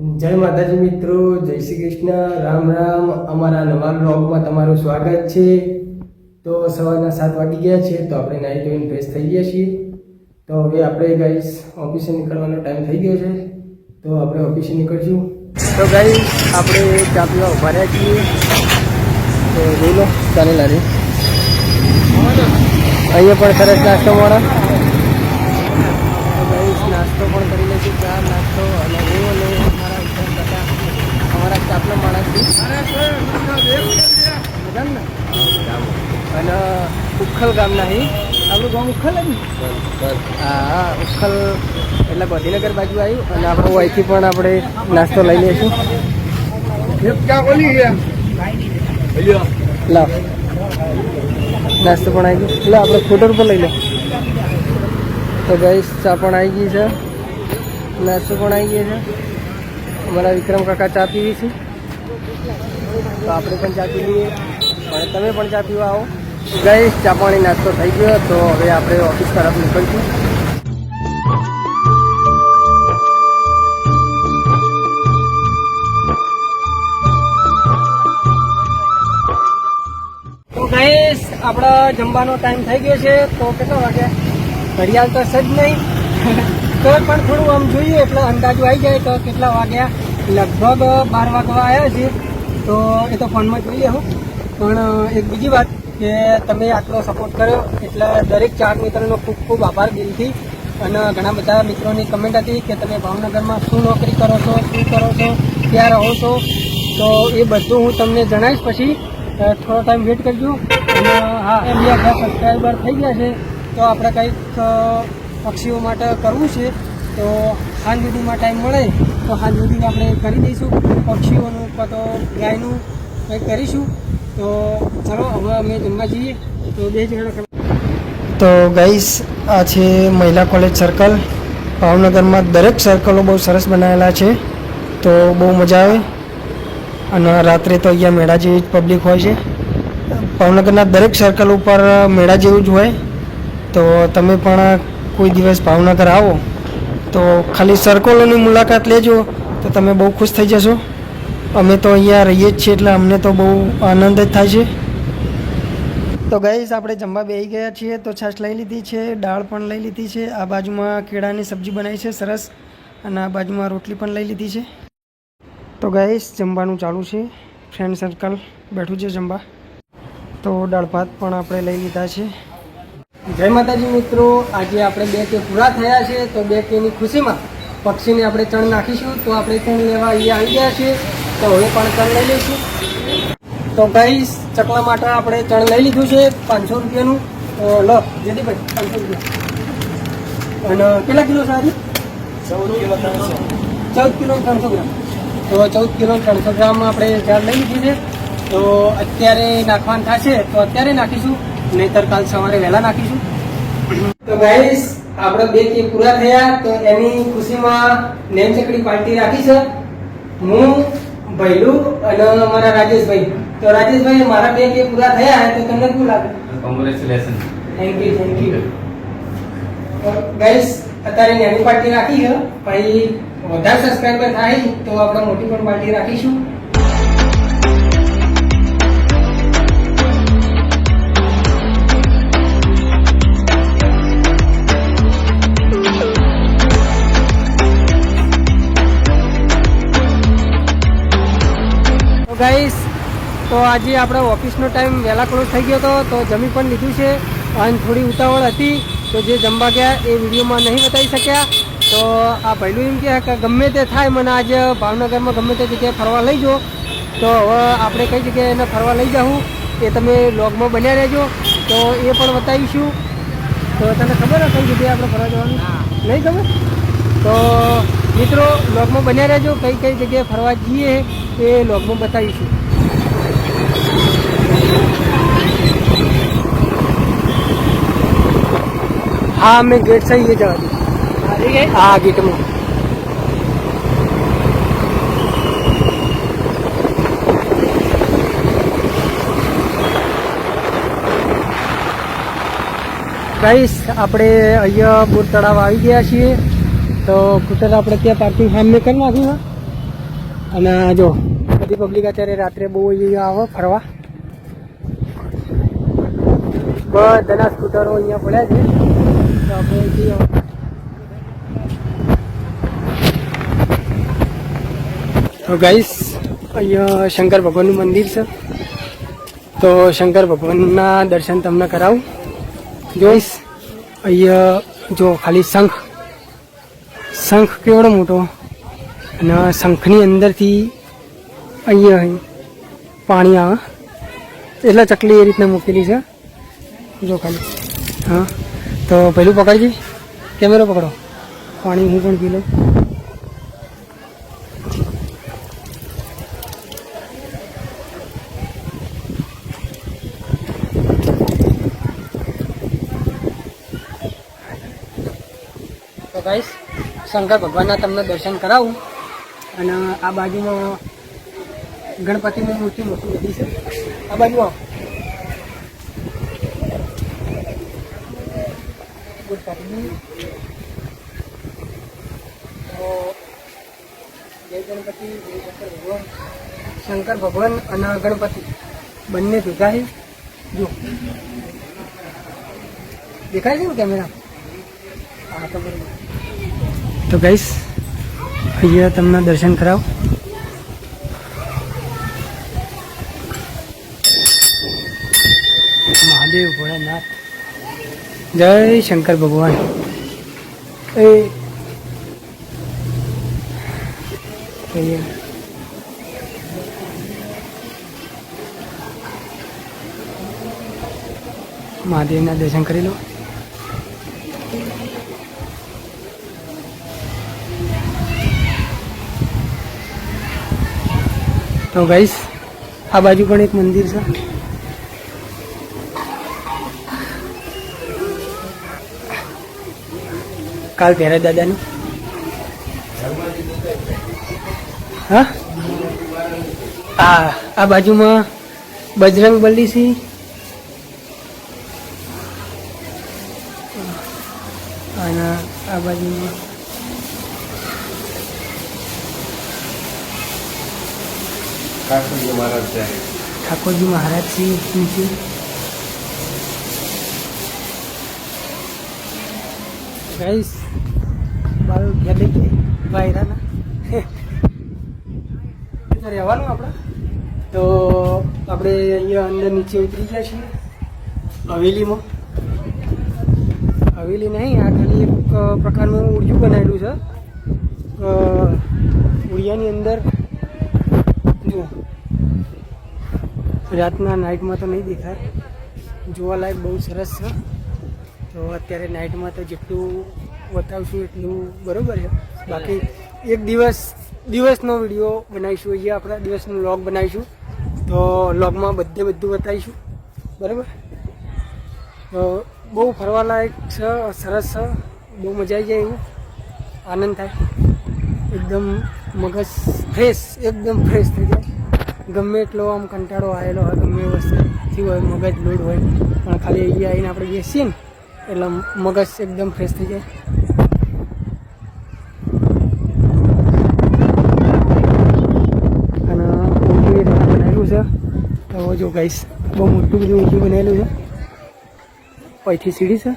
જય માતાજી મિત્રો, જય શ્રી કૃષ્ણ, રામ રામ. અમારા નવા બ્લોગમાં તમારું સ્વાગત છે. તો સવારના સાત વાગી ગયા છે, તો આપણે નાહી ધોઈને ફ્રેશ થઈ ગયા છીએ. તો હવે આપણે ગાઈસ ઓફિસે નીકળવાનો ટાઈમ થઈ ગયો છે. તો આપણે ઓફિસે નીકળશું. તો ગાઈસ આપણે ચા પીવા ઊભા રહ્યા છીએ. તો જોઈ લો ચાલે લાગે અહીંયા પણ સરસ નાસ્તો મળે. નાસ્તો પણ કરી લઈશું ચા નાસ્તો અને હું અને મારા વિક્રમ કાકા અમારા માણસ માણસથી અને ઉખલ ગામના હી. આપણું ગામ ઉખલ જ ને? હા હા ઉખલ એટલે ગાંધીનગર બાજુ આવ્યું અને આપણે અહીંથી પણ આપણે નાસ્તો લઈ લઈશું. લાવ નાસ્તો પણ આવી ગયો. એટલે આપણે ફોટો પર લઈ લો. તો ભાઈ ચા પણ આવી ગઈ છે. નાસ્તો પણ આવી ગયો છે. અમારા વિક્રમ કાકા ચા પીવી છે. તો આપણે પણ ચા લઈએ. અને તમે પણ ચા આવો. ગઈ ચા નાસ્તો થઈ ગયો, તો હવે આપણે ઓફિસ તરફ નીકળશું. ગઈશ આપણો જમવાનો ટાઈમ થઈ ગયો છે, તો કેટલો વાગે? ઘડિયાળ તો સજ નહીં. તો પણ થોડું આમ જોઈએ, એટલે અંદાજો આવી જાય તો કેટલા વાગ્યા? લગભગ બાર વાગવા આવ્યા છે તો એ તો ફોનમાં જોઈએ હું પણ એક બીજી વાત કે તમે આટલો સપોર્ટ કર્યો એટલે દરેક ચાર મિત્રોનો ખૂબ ખૂબ આભાર દિલથી. અને ઘણા બધા મિત્રોની કમેન્ટ હતી કે તમે ભાવનગરમાં શું નોકરી કરો છો, શું કરો છો, ક્યાં રહો છો. તો એ બધું હું તમને જણાવીશ પછી. થોડો ટાઈમ વેટ કરજો. અને, હા, એમ બે સબસ્ક્રાઈબર થઈ ગયા છે, તો આપણે કંઈક પક્ષીઓ માટે કરવું છે. તો સાંજ સુધીમાં ટાઈમ મળે તો સાંજ સુધીમાં આપણે કરી દઈશું. પક્ષીઓનું કાં તો ગાયનું કંઈક કરીશું. તો ચાલો, હવે અમે જમવા જઈએ. તો બે જણા તો ગાઈસ આ છે મહિલા કોલેજ સર્કલ ભાવનગરમાં દરેક સર્કલો બહુ સરસ બનાવેલા છે. તો બહુ મજા આવે. અને રાત્રે તો અહીંયા મેળા જેવી જ પબ્લિક હોય છે. ભાવનગરના દરેક સર્કલ ઉપર મેળા જેવું જ હોય. તો તમે પણ કોઈ દિવસ ભાવનગર આવો. તો ખાલી સર્કલોની મુલાકાત લેજો, તો તમે બહુ ખુશ થઈ જશો. અમે તો અહીંયા રહીએ જ છીએ, એટલે અમને તો બહુ આનંદ જ થાય છે. તો ગઈશ આપણે જમવા બેસી ગયા છીએ, તો છાશ લઈ લીધી છે, દાળ પણ લઈ લીધી છે, આ બાજુમાં કેળાની સબ્જી બનાવી છે, સરસ. અને આ બાજુમાં રોટલી પણ લઈ લીધી છે. તો ગઈશ જમવાનું ચાલુ છે. ફ્રેન્ડ સર્કલ બેઠું છે જમવા. તો દાળ ભાત પણ આપણે લઈ લીધા છે. જય માતાજી મિત્રો આજે આપણે બે કે પૂરા થયા છે તો બે કેની ખુશીમાં પક્ષીને આપણે ચણ નાખીશું તો આપણે ચણ લેવા અહીંયા આવી ગયા છીએ તો હવે પણ ચણ લઈ લઈશું. તો ગાઈસ ચકલા માટે આપણે ચણ લઈ લીધું છે પાંચસો રૂપિયાનું. લો ભાઈ પાંચસો રૂપિયા. અને કેટલા કિલો છે આજે? ચૌદ કિલો ત્રણસો. ગ્રામ. તો ચૌદ કિલો ત્રણસો ગ્રામ આપણે ઝાડ લઈ લીધી છે. તો અત્યારે નાખવાનું થશે તો અત્યારે નાખીશું. નહીતર કાલ સવારે વહેલા નાખીશું. તો ગાઈસ આપણે બે કેક પૂરા થયા તો એની ખુશીમાં નેમ ચકડી પાર્ટી રાખી છે. હું ભૈલું અને અમારા રાજેશભાઈ. તો રાજેશભાઈ મારા બે કેક પૂરા થયા તો તમને શું લાગે? Congratulation thank you thank you guys અત્યારે નેની પાર્ટી રાખી છે. પછી વધારે સબસ્ક્રાઈબર થાય તો આપણે મોટી પણ પાર્ટી રાખીશું. ગાઈસ તો આજે આપણો ઓફિસનો ટાઈમ વહેલા ક્લોઝ થઈ ગયો હતો તો જમી પણ લીધું છે અને થોડી ઉતાવળ હતી તો જે જમવા ગયા એ વિડીયોમાં નહીં બતાવી શક્યા. તો આ પહેલું એમ કહે કે ગમે તે થાય મને આજે ભાવનગરમાં ગમે તે જગ્યાએ ફરવા લઈ જાઓ તો હવે આપણે કઈ જગ્યાએ એને ફરવા લઈ જાઉં એ તમે લોગમાં બન્યા રહેજો. તો એ પણ બતાવીશું. તો તને ખબર કઈ જગ્યાએ આપણે ફરવા જવાનું? નહીં ખબર? તો મિત્રો લોગમાં બન્યા રહેજો. કઈ કઈ જગ્યાએ ફરવા જઈએ એ લોગમાં બતાવીશું. હા અમે ગેટ સહી જવા दी હા ગેટમાં ગાઈસ આપણે અહીંયા બોર તળાવ આવી ગયા છીએ. તો સ્કૂટર આપણે ત્યાં પાર્કિંગ સામે કરી નાખ્યું છે અને જો, બધી પબ્લિક અત્યારે રાત્રે બહુ અહીંયા આવે, ફરવા. બધાના સ્કૂટરો અહીંયા પડ્યા છે. તો આપણે તો ગાઈસ અહીંયા શંકર ભગવાનનું મંદિર છે. તો શંકર ભગવાનના દર્શન તમને કરાવું. જોઈશ અહીંયા જો ખાલી શંખ શંખ કેવડો મોટો? અને શંખની અંદરથી અહીંયા પાણી આવે. એટલે ચકલી એ રીતના મૂકેલી છે. જો ખાલી. હા. તો પહેલું પકડજી. કેમેરો પકડો. પાણી હું પણ પી લઉં. ગાઈસ શંકર ભગવાનના તમને દર્શન કરાવું. અને આ બાજુમાં ગણપતિની મૂર્તિ મોટી બધી છે. આ બાજુ આવો શંકર ભગવાન. શંકર ભગવાન અને ગણપતિ. બંને ભેગા છે જો. દેખાય છે ને કેમેરા? હા, તો બરોબર તો ગઈશ અહીંયા તમને દર્શન કરાવો. મહાદેવ ભોળાનાથ. જય શંકર ભગવાન. એ મહાદેવના દર્શન કરી લો. તો ગાઈસ આ બાજુ પણ એક મંદિર છે. કાલ પહેરે દાદાનું. હા? આ આ બાજુમાં બજરંગ બલી સિંહ અને આ બાજુમાં કાકુજી મહારાજ છે. ઠાકોરજી મહારાજ છે નીચે ગાઈસ મારું ઘેર લઈ ગઈ વાયરાના રહેવાનું આપણે. તો આપણે અહીંયા અંદર નીચે ઉતરી ગયા છીએ. હવેલીમાં. હવેલી નહીં, આ ખાલી એક પ્રકારનું ઉડિયું બનાવેલું છે. ઉડિયાની અંદર, જુઓ. રાતના નાઇટમાં તો નહીં દેખાય. જોવાલાયક બહુ સરસ છે. તો અત્યારે નાઇટમાં તો જેટલું બતાવશું એટલું બરાબર છે. બાકી એક દિવસ, દિવસનો વીડિયો બનાવીશું, અહીંયા આપણે દિવસનો લોગ બનાવીશું. તો લોગમાં બધે બધું બતાવીશું. બરાબર? તો બહુ ફરવાલાયક છે, સરસ છે. બહુ મજા આવી જાય એવું. આનંદ થાય. એકદમ મગજ ફ્રેશ એકદમ ફ્રેશ થઈ જાય. ગમે એટલો આમ કંટાળો આવેલો હોય, ગમે વસ્તુ વસ્તુથી હોય, મગજ લોડ હોય, પણ ખાલી અહીંયા આવીને આપણે બેસીએ ને, એટલે મગજ એકદમ ફ્રેશ થઈ જાય. અને ઊંધું એ રીતના બનાવેલું છે. તો જો ગાઈસ બહુ મોટું બધું ઊંધું બનાવેલું છે. અહીંથી સીડી છે.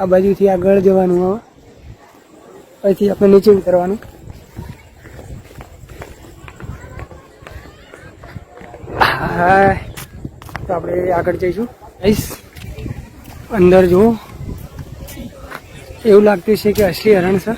આ બાજુથી આગળ જવાનું આવે અહીંથી આપણે નીચે ઉતરવાનું. હા તો આપણે આગળ જઈશું. આઈશ અંદર જુઓ. એવું લાગતું છે કે અસલી હરણ છે.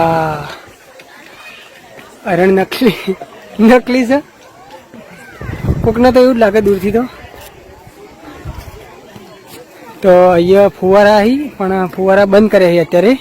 આ હરણ નકલી નકલી છે. કોકને તો એવું જ લાગે દૂરથી તો. તો અહીંયા ફુવારા આવી પણ ફુવારા બંધ કર્યા છે અત્યારે.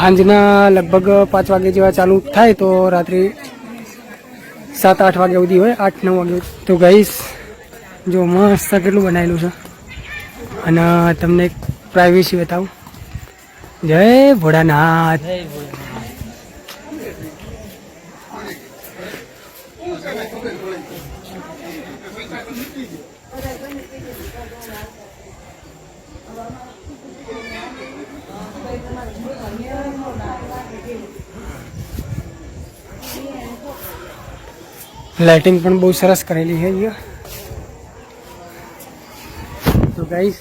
સાંજના લગભગ પાંચ વાગે જેવા ચાલુ થાય તો રાત્રે સાત, આઠ વાગ્યા સુધી હોય, આઠ, નવ વાગે તો ગઈશ જો મસ્ત કેટલું બનાવેલું છે. અને તમને એક પ્રાઇવેસી બતાવું. જય ભોળાનાથ. લાઇટિંગ પણ બહુ સરસ કરેલી છે અહીંયા. તો ગાઈસ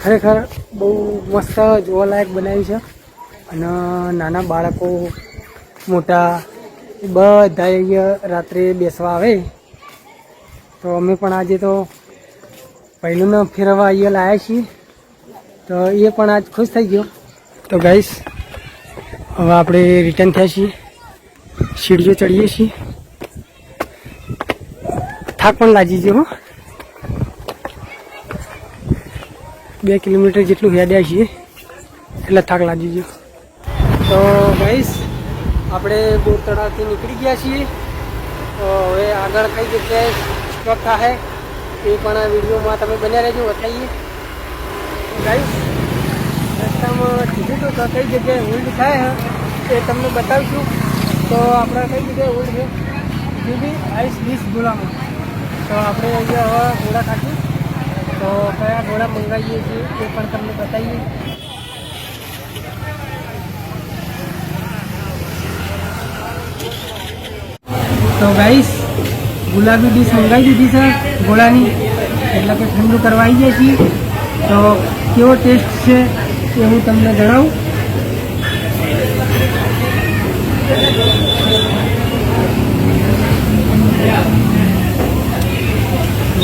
ખરેખર બહુ મસ્ત જોવાલાયક બનાવી છે. અને નાના બાળકો, મોટા બધા અહીંયા રાત્રે બેસવા આવે. તો અમે પણ આજે તો પહેલું ન ફેરવવા અહીંયા લાવ્યા છીએ. તો એ પણ આજ ખુશ થઈ ગયો. તો ગાઈસ હવે આપણે રિટર્ન થયા છીએ. સીડીઓ ચડીએ છીએ. થાક પણ લાગી ગયો બે કિલોમીટર જેટલું હેડ્યા છીએ, એટલે થાક લાગી ગયો. તો ગાઈસ આપણે બોર તળાવથી નીકળી ગયા છીએ. તો હવે આગળ કઈ જગ્યાએ સ્ટોપ થાય એ પણ આ વિડીયોમાં તમે બન્યા રહેજો, બતાવીએ. ગાઈસ રસ્તામાં કીધું તો કઈ જગ્યાએ હોલ્ડ થાય એ તમને બતાવીશું. તો આપણે કઈ જગ્યાએ હોલ્ડ છે? આઈસ ડીશ ગોળામાં તો આપણે અહીંયા હવે ઘોડા ખાશું તો કયા ઘોડા મંગાવીએ છીએ, એ પણ તમને બતાવીએ. તો ગાઈસ ગુલાબી ડીશ મંગાવી દીધી છે ઘોડાની. એટલે કે ઠંડુ કરવા આવી છીએ. તો કેવો ટેસ્ટ છે એ હું તમને જણાવું.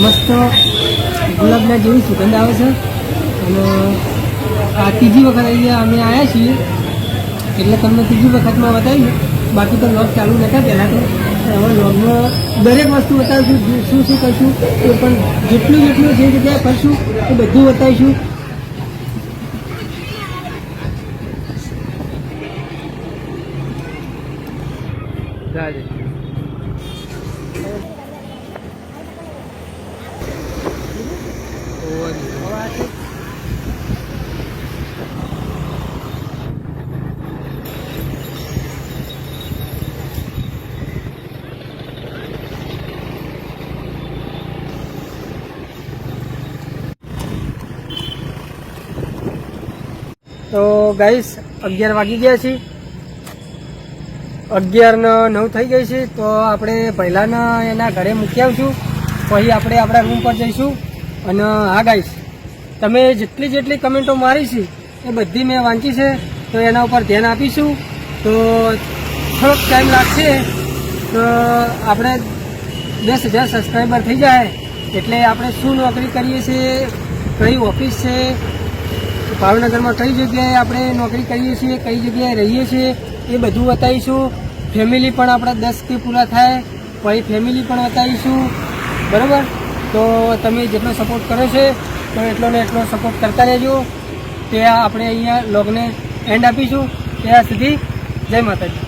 મસ્ત ગુલાબના જેવી સુગંધ આવે છે. અને આ ત્રીજી વખત અહીંયા અમે આવ્યા છીએ. એટલે તમને ત્રીજી વખતમાં બતાવ્યું બાકી તો લોગ ચાલુ નહોતા પહેલાં તો હવે લોગમાં દરેક વસ્તુ બતાવીશું શું શું કરશું એ પણ જેટલું જેટલું જે જગ્યાએ કરશું એ બધું બતાવીશું. તો ગાઈસ અગિયાર વાગી ગયા છે અગિયારને નવ થઈ ગઈ છે, તો આપણે પહેલાંના એના ઘરે મૂકી આવશું. પછી આપણે આપણા રૂમ પર જઈશું. અને હા ગાઈસ તમે જેટલી જેટલી કમેન્ટો મારી છે, એ બધી મેં વાંચી છે, તો એના ઉપર ધ્યાન આપીશું. તો થોડોક ટાઈમ લાગશે. તો આપણે દસ હજાર સબસ્ક્રાઈબર થઈ જાય. એટલે આપણે શું નોકરી કરીએ છીએ, કઈ ઓફિસ છે ભાવનગરમાં કઈ જગ્યાએ આપણે નોકરી કરીએ છીએ, કઈ જગ્યાએ રહીએ છીએ, એ બધું બતાવીશું. ફેમિલી પણ આપણા દસ કે પૂરા થાય પછી ફેમિલી પણ બતાવીશું. બરાબર? તો તમે જેટલો સપોર્ટ કરો છે, તો એટલો ને એટલો સપોર્ટ કરતા રહેજો. ત્યાં આપણે અહીંયા લોગને એન્ડ આપીશું. ત્યાં સુધી જય માતાજી.